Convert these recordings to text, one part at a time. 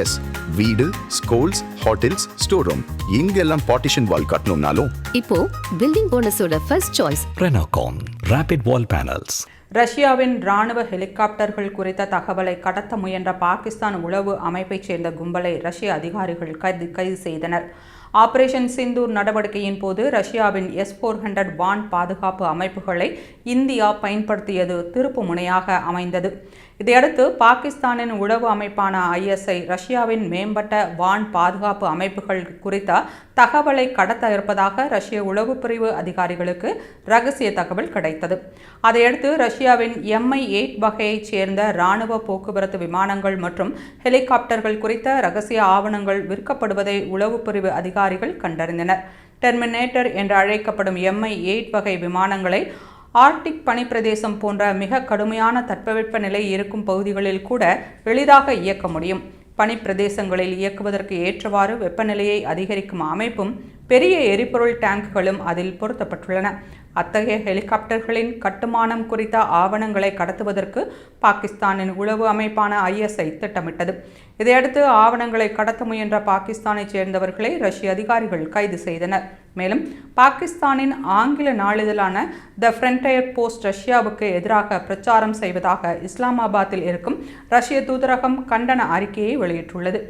S வீடு schools hotels store room இங்கெல்லாம் partition wall கட்டணும்னாலும். இப்போ building போனஸோட first choice Renocon Rapid Wall Panels. ரஷ்யாவின் ராணுவ ஹெலிகாப்டர்கள் குறித்த தகவலை கடத்த முயன்ற பாகிஸ்தான் உளவு அமைப்பைச் சேர்ந்த கும்பலை ரஷ்ய அதிகாரிகள் கைது கைது செய்தனர். ஆபரேஷன் சிந்தூர் நடவடிக்கையின் போது ரஷ்யாவின் எஸ் ஃபோர் ஹண்ட்ரட் வான் பாதுகாப்பு அமைப்புகளை இந்தியா பயன்படுத்தியது திருப்பு முனையாக அமைந்தது. இதையடுத்து பாகிஸ்தானின் உளவு அமைப்பான ஐஎஸ்ஐ ரஷ்யாவின் மேம்பட்ட வான் பாதுகாப்பு அமைப்புகள் குறித்த தகவலை கடத்த இருப்பதாக ரஷ்ய உளவு பிரிவு அதிகாரிகளுக்கு ரகசிய தகவல் கிடைத்தது. அதையடுத்து ரஷ்யாவின் எம்ஐ எயிட் வகையைச் சேர்ந்த இராணுவ போக்குவரத்து விமானங்கள் மற்றும் ஹெலிகாப்டர்கள் குறித்த ரகசிய ஆவணங்கள் விற்கப்படுவதை உளவு பிரிவு அதிகாரி அதிகாரிகள் கண்டறிந்தனர். டெர்மினேட்டர் என்று அழைக்கப்படும் எம்ஐ எயிட் வகை விமானங்களை ஆர்டிக் பனிப்பிரதேசம் போன்ற மிக கடுமையான தட்பவெப்ப நிலை இருக்கும் பகுதிகளில் கூட எளிதாக இயக்க முடியும். பனிப்பிரதேசங்களில் இயக்குவதற்கு ஏற்றவாறு வெப்பநிலையை அதிகரிக்கும் அமைப்பும் பெரிய எரிபொருள் டேங்குகளும் அதில் பொருத்தப்பட்டுள்ளன. அத்தகைய ஹெலிகாப்டர்களின் கட்டுமானம் குறித்த ஆவணங்களை கடத்துவதற்கு பாகிஸ்தானின் உளவு அமைப்பான ஐஎஸ்ஐ திட்டமிட்டது. இதையடுத்து ஆவணங்களை கடத்த முயன்ற பாகிஸ்தானைச் சேர்ந்தவர்களை ரஷ்ய அதிகாரிகள் கைது செய்தனர். மேலும் பாகிஸ்தானின் ஆங்கில நாளிதழான த ஃப்ரண்டயர் போஸ்ட் ரஷ்யாவுக்கு எதிராக பிரச்சாரம் செய்வதாக இஸ்லாமாபாத்தில் இருக்கும் ரஷ்ய தூதரகம் கண்டன அறிக்கையை வெளியிட்டுள்ளது.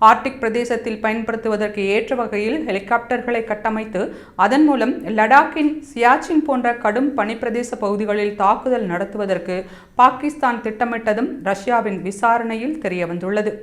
ஆர்டிக் பிரதேசத்தில் பயன்படுத்துவதற்கு ஏற்ற வகையில் ஹெலிகாப்டர்களை கட்டமைத்து அதன் மூலம் லடாக்கின் சியாச்சின் போன்ற கடும் பனிப்பிரதேச பகுதிகளில் தாக்குதல் நடத்துவதற்கு பாகிஸ்தான் திட்டமிட்டதும் ரஷ்யாவின் விசாரணையில் தெரியவந்துள்ளது.